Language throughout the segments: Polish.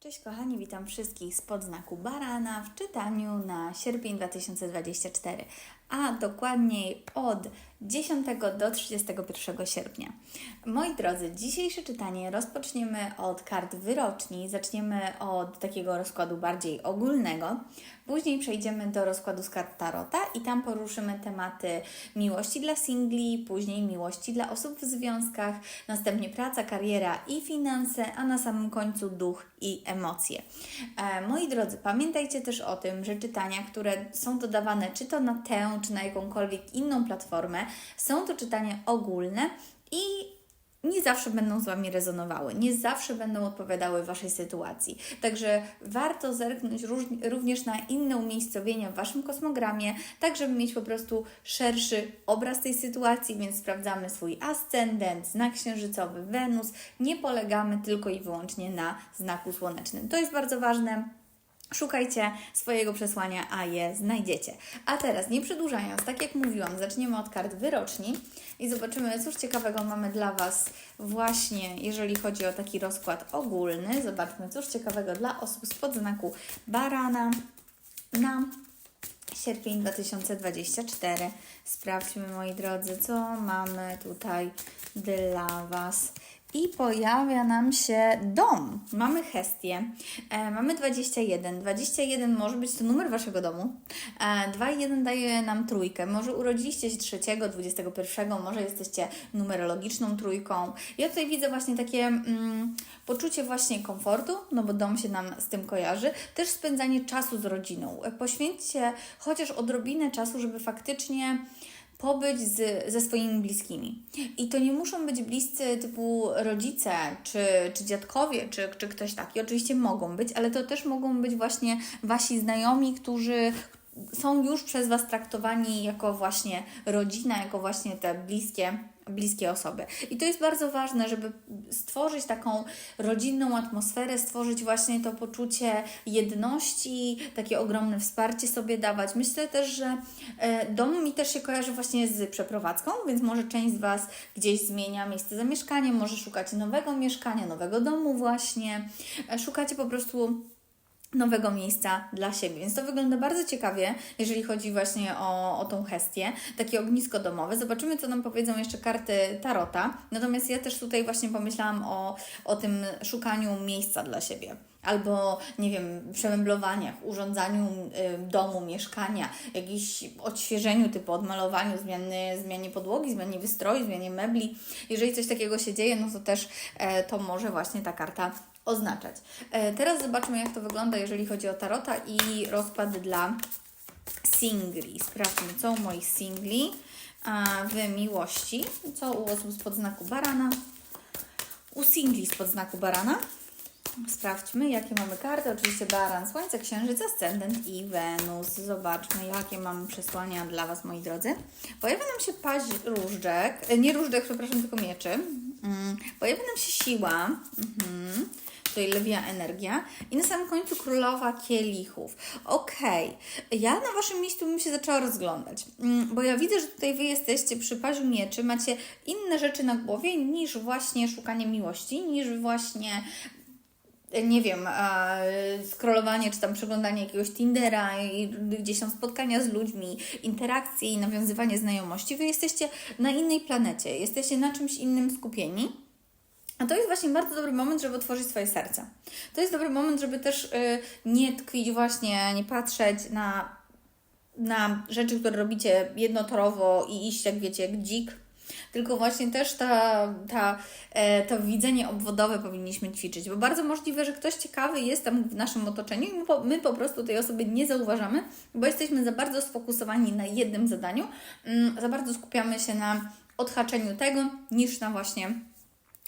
Cześć kochani, witam wszystkich z podznaku Barana w czytaniu na sierpień 2024, a dokładniej od 10 do 31 sierpnia. Moi drodzy, dzisiejsze czytanie rozpoczniemy od kart wyroczni, zaczniemy od takiego rozkładu bardziej ogólnego, później przejdziemy do rozkładu z kart Tarota i tam poruszymy tematy miłości dla singli, później miłości dla osób w związkach, następnie praca, kariera i finanse, a na samym końcu duch i emocje. E, moi drodzy, pamiętajcie też o tym, że czytania, które są dodawane czy to na tę, czy na jakąkolwiek inną platformę, są to czytania ogólne i nie zawsze będą z Wami rezonowały, nie zawsze będą odpowiadały Waszej sytuacji. Także warto zerknąć również na inne umiejscowienia w Waszym kosmogramie, tak żeby mieć po prostu szerszy obraz tej sytuacji, więc sprawdzamy swój ascendent, znak księżycowy, Wenus. Nie polegamy tylko i wyłącznie na znaku słonecznym. To jest bardzo ważne. Szukajcie swojego przesłania, a je znajdziecie. A teraz, nie przedłużając, tak jak mówiłam, zaczniemy od kart wyroczni i zobaczymy, cóż ciekawego mamy dla Was właśnie, jeżeli chodzi o taki rozkład ogólny. Zobaczmy, cóż ciekawego dla osób spod znaku barana na sierpień 2024. Sprawdźmy, moi drodzy, co mamy tutaj dla Was. I pojawia nam się dom. Mamy Hestię. E, mamy 21. 21 może być to numer Waszego domu. E, 2 i 1 daje nam trójkę. Może urodziliście się 3, 21, może jesteście numerologiczną trójką. Ja tutaj widzę właśnie takie mm, poczucie właśnie komfortu, no bo dom się nam z tym kojarzy. Też spędzanie czasu z rodziną. E, Poświęćcie chociaż odrobinę czasu, żeby faktycznie pobyć z, ze swoimi bliskimi. I to nie muszą być bliscy typu rodzice, czy, czy dziadkowie, czy, czy ktoś taki. Oczywiście mogą być, ale to też mogą być właśnie wasi znajomi, którzy są już przez Was traktowani jako właśnie rodzina, jako właśnie te bliskie, bliskie osoby. I to jest bardzo ważne, żeby stworzyć taką rodzinną atmosferę, stworzyć właśnie to poczucie jedności, takie ogromne wsparcie sobie dawać. Myślę też, że e, dom mi też się kojarzy właśnie z przeprowadzką, więc może część z Was gdzieś zmienia miejsce zamieszkania, może szukacie nowego mieszkania, nowego domu właśnie, E, szukacie po prostu nowego miejsca dla siebie. Więc to wygląda bardzo ciekawie, jeżeli chodzi właśnie o, o tą hestię. Takie ognisko domowe. Zobaczymy, co nam powiedzą jeszcze karty Tarota. Natomiast ja też tutaj właśnie pomyślałam o, o tym szukaniu miejsca dla siebie. Albo, nie wiem, przemeblowaniach, urządzaniu y, domu, mieszkania, jakiś odświeżeniu typu odmalowaniu, zmiany, zmianie podłogi, zmianie wystroju, zmianie mebli. Jeżeli coś takiego się dzieje, no to też e, to może właśnie ta karta oznaczać. E, teraz zobaczmy, jak to wygląda, jeżeli chodzi o tarota i rozkład dla singli. Sprawdźmy, co u moich singli w miłości, co u osób spod znaku barana, u singli spod znaku barana. Sprawdźmy, jakie mamy karty. Oczywiście baran, słońce, księżyc, ascendent i Wenus. Zobaczmy, jakie mamy przesłania dla Was, moi drodzy. Pojawia nam się paź różdżek, e, nie różdżek, przepraszam, tylko mieczy. Mm, Pojawia nam się siła. Mhm tutaj lwia energia i na samym końcu królowa kielichów. Okej, ja na Waszym miejscu bym się zaczęła rozglądać, mm, bo ja widzę, że tutaj Wy jesteście przy paziu mieczy, macie inne rzeczy na głowie niż właśnie szukanie miłości, niż właśnie nie wiem, e, scrollowanie czy tam przeglądanie jakiegoś Tindera gdzieś tam spotkania z ludźmi, interakcje i nawiązywanie znajomości. Wy jesteście na innej planecie, jesteście na czymś innym skupieni. A to jest właśnie bardzo dobry moment, żeby otworzyć swoje serce. To jest dobry moment, żeby też y, nie tkwić właśnie, nie patrzeć na, na rzeczy, które robicie jednotorowo i iść, jak wiecie, jak dzik, tylko właśnie też ta, ta, e, to widzenie obwodowe powinniśmy ćwiczyć, bo bardzo możliwe, że ktoś ciekawy jest tam w naszym otoczeniu i my po, my po prostu tej osoby nie zauważamy, bo jesteśmy za bardzo sfokusowani na jednym zadaniu, mm, za bardzo skupiamy się na odhaczeniu tego, niż na właśnie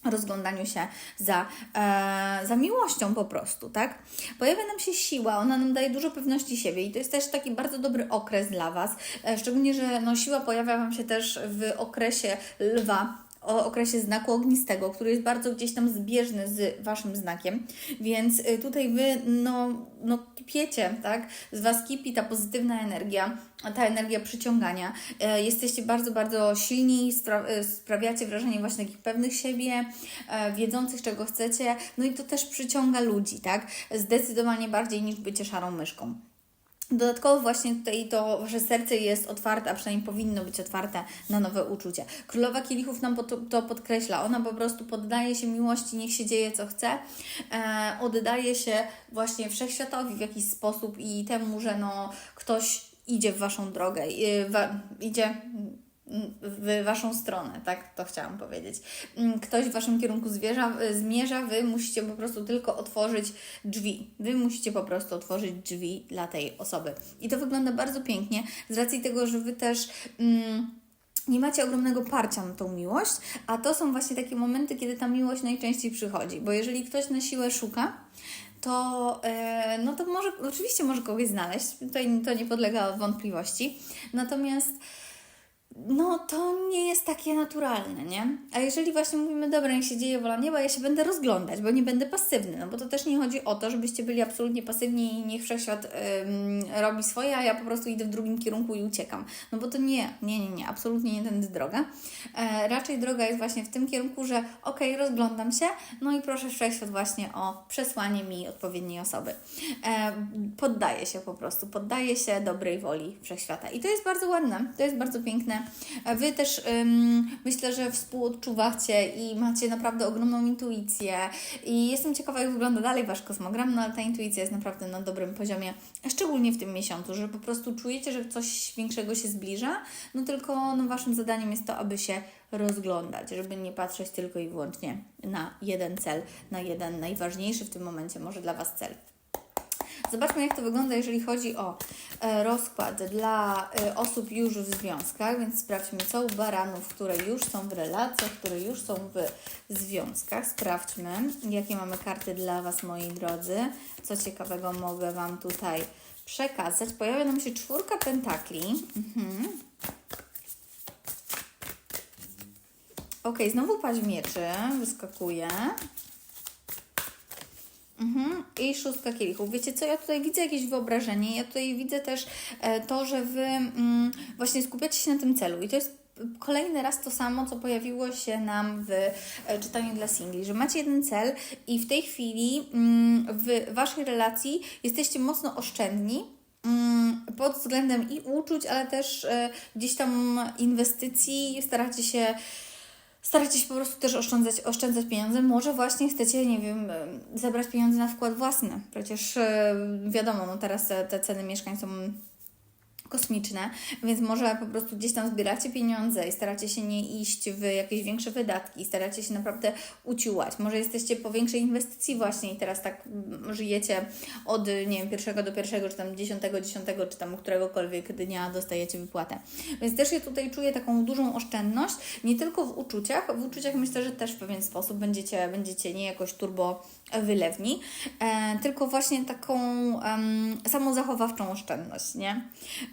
rozglądaniu się za, e, za miłością po prostu, tak? Pojawia nam się siła, ona nam daje dużo pewności siebie i to jest też taki bardzo dobry okres dla Was, e, szczególnie, że no, siła pojawia Wam się też w okresie lwa, o okresie znaku ognistego, który jest bardzo gdzieś tam zbieżny z Waszym znakiem, więc y, tutaj Wy, no, no kipiecie, tak? Z Was kipi ta pozytywna energia, ta energia przyciągania. E, Jesteście bardzo, bardzo silni, e, sprawiacie wrażenie właśnie takich pewnych siebie, e, wiedzących czego chcecie, no i to też przyciąga ludzi, tak? Zdecydowanie bardziej niż bycie szarą myszką. Dodatkowo właśnie tutaj to Wasze serce jest otwarte, a przynajmniej powinno być otwarte na nowe uczucia. Królowa Kielichów nam to, podkreśla. Ona po prostu poddaje się miłości, niech się dzieje co chce. E, oddaje się właśnie wszechświatowi w jakiś sposób i temu, że no ktoś idzie w Waszą drogę, wa, idzie w Waszą stronę, tak to chciałam powiedzieć. Mm, Ktoś w Waszym kierunku zwierza, zmierza, Wy musicie po prostu tylko otworzyć drzwi. Wy musicie po prostu otworzyć drzwi dla tej osoby. I to wygląda bardzo pięknie, z racji tego, że Wy też... Mm, nie macie ogromnego parcia na tą miłość, a to są właśnie takie momenty, kiedy ta miłość najczęściej przychodzi. Bo jeżeli ktoś na siłę szuka, to, e, no to może, oczywiście może kogoś znaleźć, tutaj to nie podlega wątpliwości. Natomiast no to nie jest takie naturalne, nie? A jeżeli właśnie mówimy, dobra, niech się dzieje wola nieba, ja się będę rozglądać, bo nie będę pasywny, no bo to też nie chodzi o to, żebyście byli absolutnie pasywni i niech wszechświat ym, robi swoje, a ja po prostu idę w drugim kierunku i uciekam. No bo to nie, nie, nie, nie, absolutnie nie tędy droga. E, raczej droga jest właśnie w tym kierunku, że okej, rozglądam się, no i proszę wszechświat właśnie o przesłanie mi odpowiedniej osoby. E, poddaję się po prostu, poddaję się dobrej woli wszechświata. I to jest bardzo ładne, to jest bardzo piękne. Wy też myślę, że współodczuwacie i macie naprawdę ogromną intuicję. I jestem ciekawa, jak wygląda dalej Wasz kosmogram, no ale ta intuicja jest naprawdę na dobrym poziomie, szczególnie w tym miesiącu, że po prostu czujecie, że coś większego się zbliża, no tylko no, Waszym zadaniem jest to, aby się rozglądać, żeby nie patrzeć tylko i wyłącznie na jeden cel, na jeden najważniejszy w tym momencie może dla Was cel. Zobaczmy, jak to wygląda, jeżeli chodzi o e, rozkład dla e, osób już w związkach, więc sprawdźmy, co u baranów, które już są w relacjach, które już są w związkach. Sprawdźmy, jakie mamy karty dla Was, moi drodzy. Co ciekawego mogę Wam tutaj przekazać. Pojawia nam się czwórka pentakli. Mhm. Ok, znowu paź mieczy wyskakuje. Mhm. I szóstka kielichów. Wiecie co, ja tutaj widzę jakieś wyobrażenie, ja tutaj widzę też e, to, że Wy mm, właśnie skupiacie się na tym celu i to jest kolejny raz to samo, co pojawiło się nam w e, czytaniu dla singli, że macie jeden cel i w tej chwili mm, w Waszej relacji jesteście mocno oszczędni, mm, pod względem i uczuć, ale też e, gdzieś tam inwestycji, staracie się staracie się po prostu też oszczędzać, oszczędzać pieniądze. Może właśnie chcecie, nie wiem, zebrać pieniądze na wkład własny. Przecież wiadomo, no teraz te, te ceny mieszkań są kosmiczne, więc może po prostu gdzieś tam zbieracie pieniądze i staracie się nie iść w jakieś większe wydatki, staracie się naprawdę uciułać. Może jesteście po większej inwestycji właśnie i teraz tak mm, żyjecie od, nie wiem, pierwszego do pierwszego, czy tam dziesiątego, dziesiątego, czy tam któregokolwiek dnia dostajecie wypłatę. Więc też ja tutaj czuję taką dużą oszczędność, nie tylko w uczuciach, w uczuciach myślę, że też w pewien sposób będziecie, będziecie nie jakoś turbo wylewni, e, tylko właśnie taką um, samozachowawczą oszczędność, nie?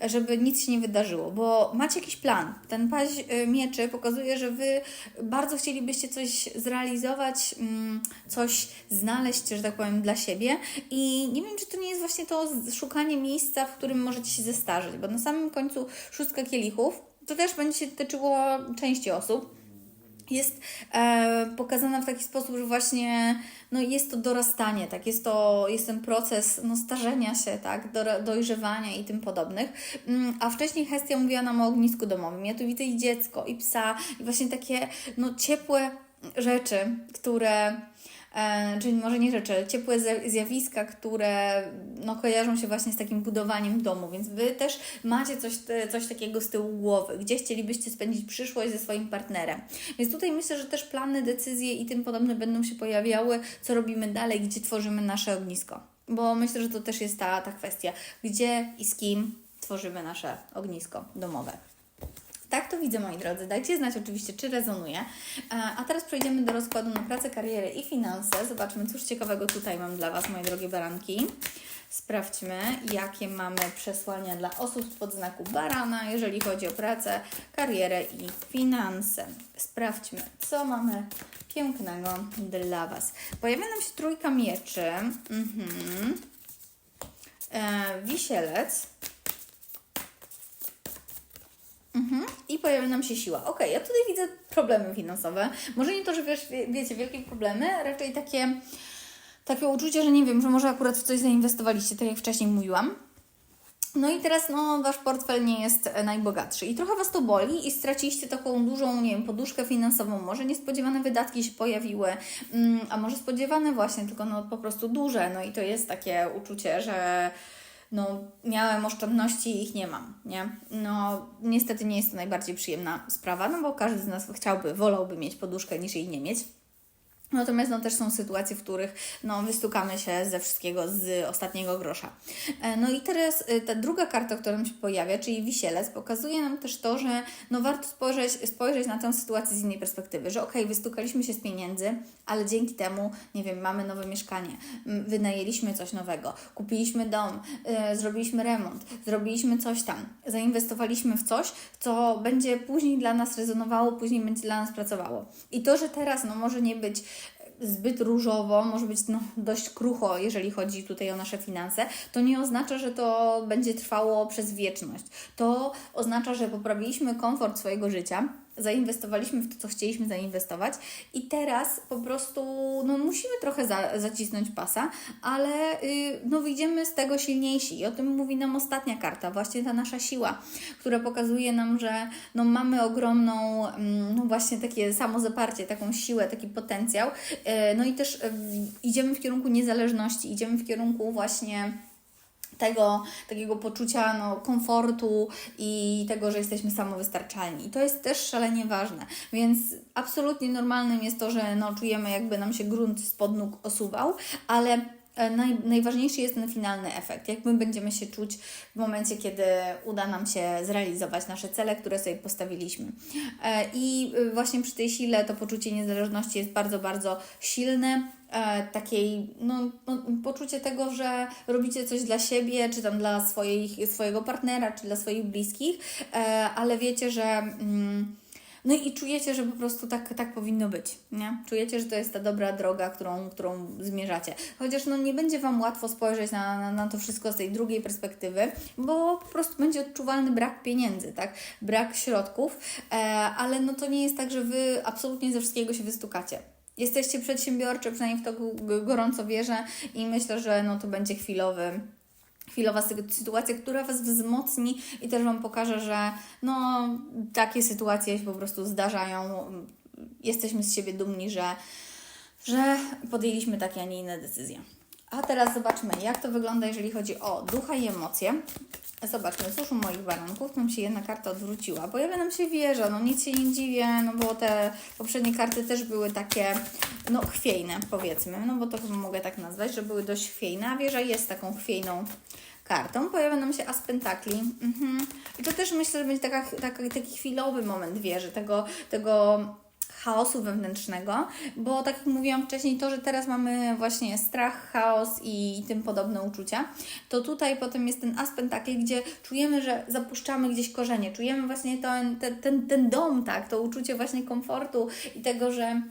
Żeby nic się nie wydarzyło, bo macie jakiś plan. Ten paź y, mieczy pokazuje, że Wy bardzo chcielibyście coś zrealizować, mm, coś znaleźć, że tak powiem, dla siebie i nie wiem, czy to nie jest właśnie to szukanie miejsca, w którym możecie się zestarzeć, bo na samym końcu szóstka kielichów to też będzie się tyczyło części osób, jest e, pokazana w taki sposób, że właśnie no, jest to dorastanie, tak, jest to jest ten proces no, starzenia się, tak, do, dojrzewania i tym podobnych. Mm, a wcześniej Hestia mówiła nam o ognisku domowym. Ja tu widzę i dziecko, i psa, i właśnie takie no, ciepłe rzeczy, które czyli może nie rzeczy, ciepłe zjawiska, które no, kojarzą się właśnie z takim budowaniem domu, więc Wy też macie coś, coś takiego z tyłu głowy, gdzie chcielibyście spędzić przyszłość ze swoim partnerem. Więc tutaj myślę, że też plany, decyzje i tym podobne będą się pojawiały, co robimy dalej, gdzie tworzymy nasze ognisko. Bo myślę, że to też jest ta, ta kwestia, gdzie i z kim tworzymy nasze ognisko domowe. Tak to widzę, moi drodzy. Dajcie znać oczywiście, czy rezonuje. A teraz przejdziemy do rozkładu na pracę, karierę i finanse. Zobaczmy, cóż ciekawego tutaj mam dla Was, moje drogie baranki. Sprawdźmy, jakie mamy przesłania dla osób spod znaku barana, jeżeli chodzi o pracę, karierę i finanse. Sprawdźmy, co mamy pięknego dla Was. Pojawia nam się trójka mieczy, mhm. e, wisielec, Mhm. I pojawia nam się siła. Ok, ja tutaj widzę problemy finansowe. Może nie to, że wiesz, wie- wiecie, wielkie problemy, raczej takie, takie uczucie, że nie wiem, że może akurat w coś zainwestowaliście, tak jak wcześniej mówiłam. No i teraz no, wasz portfel nie jest e, najbogatszy i trochę was to boli i straciliście taką dużą, nie wiem, poduszkę finansową. Może niespodziewane wydatki się pojawiły, mm, a może spodziewane właśnie, tylko no po prostu duże. No i to jest takie uczucie, że no miałem oszczędności i ich nie mam, nie? No niestety nie jest to najbardziej przyjemna sprawa, no bo każdy z nas chciałby, wolałby mieć poduszkę niż jej nie mieć. Natomiast no, też są sytuacje, w których no, wystukamy się ze wszystkiego z ostatniego grosza. E, No i teraz y, ta druga karta, która nam się pojawia, czyli wisielec, pokazuje nam też to, że no, warto spojrzeć, spojrzeć na tę sytuację z innej perspektywy, że okej, wystukaliśmy się z pieniędzy, ale dzięki temu, nie wiem, mamy nowe mieszkanie, wynajęliśmy coś nowego, kupiliśmy dom, y, zrobiliśmy remont, zrobiliśmy coś tam, zainwestowaliśmy w coś, co będzie później dla nas rezonowało, później będzie dla nas pracowało. I to, że teraz no, może nie być zbyt różowo, może być no, dość krucho, jeżeli chodzi tutaj o nasze finanse, to nie oznacza, że to będzie trwało przez wieczność. To oznacza, że poprawiliśmy komfort swojego życia, zainwestowaliśmy w to, co chcieliśmy zainwestować. I teraz po prostu no, musimy trochę za, zacisnąć pasa, ale y, no, wyjdziemy z tego silniejsi. I o tym mówi nam ostatnia karta, właśnie ta nasza siła, która pokazuje nam, że no, mamy ogromną, mm, no właśnie takie samozaparcie, taką siłę, taki potencjał, y, no i też y, idziemy w kierunku niezależności, idziemy w kierunku właśnie tego takiego poczucia no, komfortu i tego, że jesteśmy samowystarczalni. I to jest też szalenie ważne. Więc absolutnie normalnym jest to, że no, czujemy jakby nam się grunt spod nóg osuwał, ale Naj, najważniejszy jest ten finalny efekt. Jak my będziemy się czuć w momencie, kiedy uda nam się zrealizować nasze cele, które sobie postawiliśmy. E, I y, właśnie przy tej sile to poczucie niezależności jest bardzo, bardzo silne e, takiej, no, no, poczucie tego, że robicie coś dla siebie, czy tam dla swoich, swojego partnera, czy dla swoich bliskich, e, ale wiecie, że. Mm, no i czujecie, że po prostu tak, tak powinno być, nie? Czujecie, że to jest ta dobra droga, którą, którą zmierzacie. Chociaż no nie będzie Wam łatwo spojrzeć na, na, na to wszystko z tej drugiej perspektywy, bo po prostu będzie odczuwalny brak pieniędzy, tak? Brak środków, e, ale no to nie jest tak, że Wy absolutnie ze wszystkiego się wystukacie. Jesteście przedsiębiorczy, przynajmniej w to gorąco wierzę i myślę, że no to będzie chwilowy chwilowa sy- sytuacja, która Was wzmocni i też Wam pokaże, że no, takie sytuacje się po prostu zdarzają. Jesteśmy z siebie dumni, że, że podjęliśmy takie, a nie inne decyzje. A teraz zobaczmy, jak to wygląda, jeżeli chodzi o ducha i emocje. Zobaczmy, cóż u moich baranków, tam się jedna karta odwróciła. Pojawia nam się wieża, no nic się nie dziwię, no bo te poprzednie karty też były takie, no chwiejne powiedzmy, no bo to mogę tak nazwać, że były dość chwiejne, a wieża jest taką chwiejną kartą. Pojawia nam się as pentakli. Mhm. I to też myślę, że będzie taka, taka, taki chwilowy moment wieży, tego, tego chaosu wewnętrznego, bo tak jak mówiłam wcześniej, to, że teraz mamy właśnie strach, chaos i tym podobne uczucia, to tutaj potem jest ten as pentakli, gdzie czujemy, że zapuszczamy gdzieś korzenie, czujemy właśnie ten, ten, ten, ten dom, tak, to uczucie właśnie komfortu i tego, że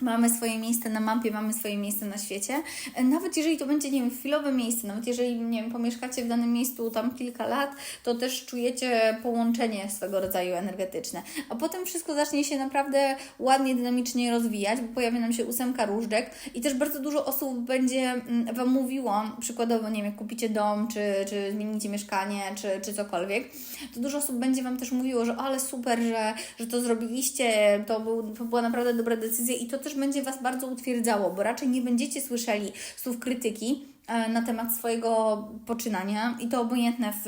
mamy swoje miejsce na mapie, mamy swoje miejsce na świecie. E, Nawet jeżeli to będzie, nie wiem, chwilowe miejsce, nawet jeżeli, nie wiem, pomieszkacie w danym miejscu tam kilka lat, to też czujecie połączenie swego rodzaju energetyczne. A potem wszystko zacznie się naprawdę ładnie, dynamicznie rozwijać, bo pojawia nam się ósemka różdżek i też bardzo dużo osób będzie mm, Wam mówiło, przykładowo, nie wiem, jak kupicie dom, czy, czy zmienicie mieszkanie, czy, czy cokolwiek, to dużo osób będzie Wam też mówiło, że ale super, że, że to zrobiliście, to, był, to była naprawdę dobra decyzja i to też będzie Was bardzo utwierdzało, bo raczej nie będziecie słyszeli słów krytyki e, na temat swojego poczynania i to obojętne w,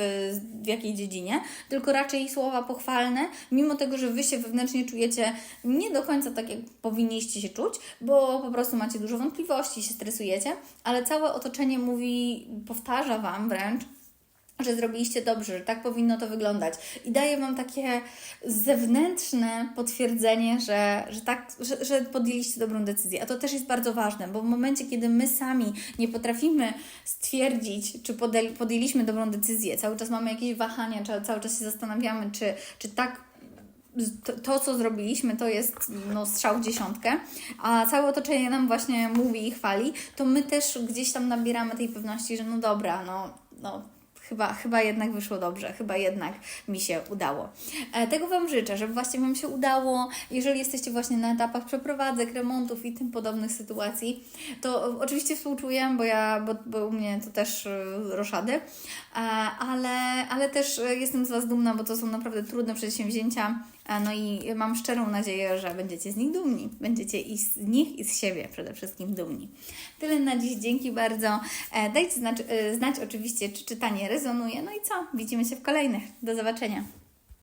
w jakiej dziedzinie, tylko raczej słowa pochwalne, mimo tego, że Wy się wewnętrznie czujecie nie do końca tak, jak powinniście się czuć, bo po prostu macie dużo wątpliwości, się stresujecie, ale całe otoczenie mówi, powtarza Wam wręcz, że zrobiliście dobrze, że tak powinno to wyglądać. I daje Wam takie zewnętrzne potwierdzenie, że, że, tak, że, że podjęliście dobrą decyzję. A to też jest bardzo ważne, bo w momencie, kiedy my sami nie potrafimy stwierdzić, czy podjęli, podjęliśmy dobrą decyzję, cały czas mamy jakieś wahania, cały czas się zastanawiamy, czy, czy tak to, to, co zrobiliśmy, to jest no, strzał dziesiątkę, a całe otoczenie nam właśnie mówi i chwali, to my też gdzieś tam nabieramy tej pewności, że no dobra, no, no chyba, chyba jednak wyszło dobrze, chyba jednak mi się udało. E, tego Wam życzę, żeby właśnie Wam się udało. Jeżeli jesteście właśnie na etapach przeprowadzek, remontów i tym podobnych sytuacji, to oczywiście współczuję, bo ja, bo, bo u mnie to też e, roszady, e, ale, ale też jestem z Was dumna, bo to są naprawdę trudne przedsięwzięcia. No i mam szczerą nadzieję, że będziecie z nich dumni. Będziecie i z nich, i z siebie przede wszystkim dumni. Tyle na dziś. Dzięki bardzo. E, Dajcie znać, e, znać oczywiście, czy czytanie rezonuje. No i co? Widzimy się w kolejnych. Do zobaczenia.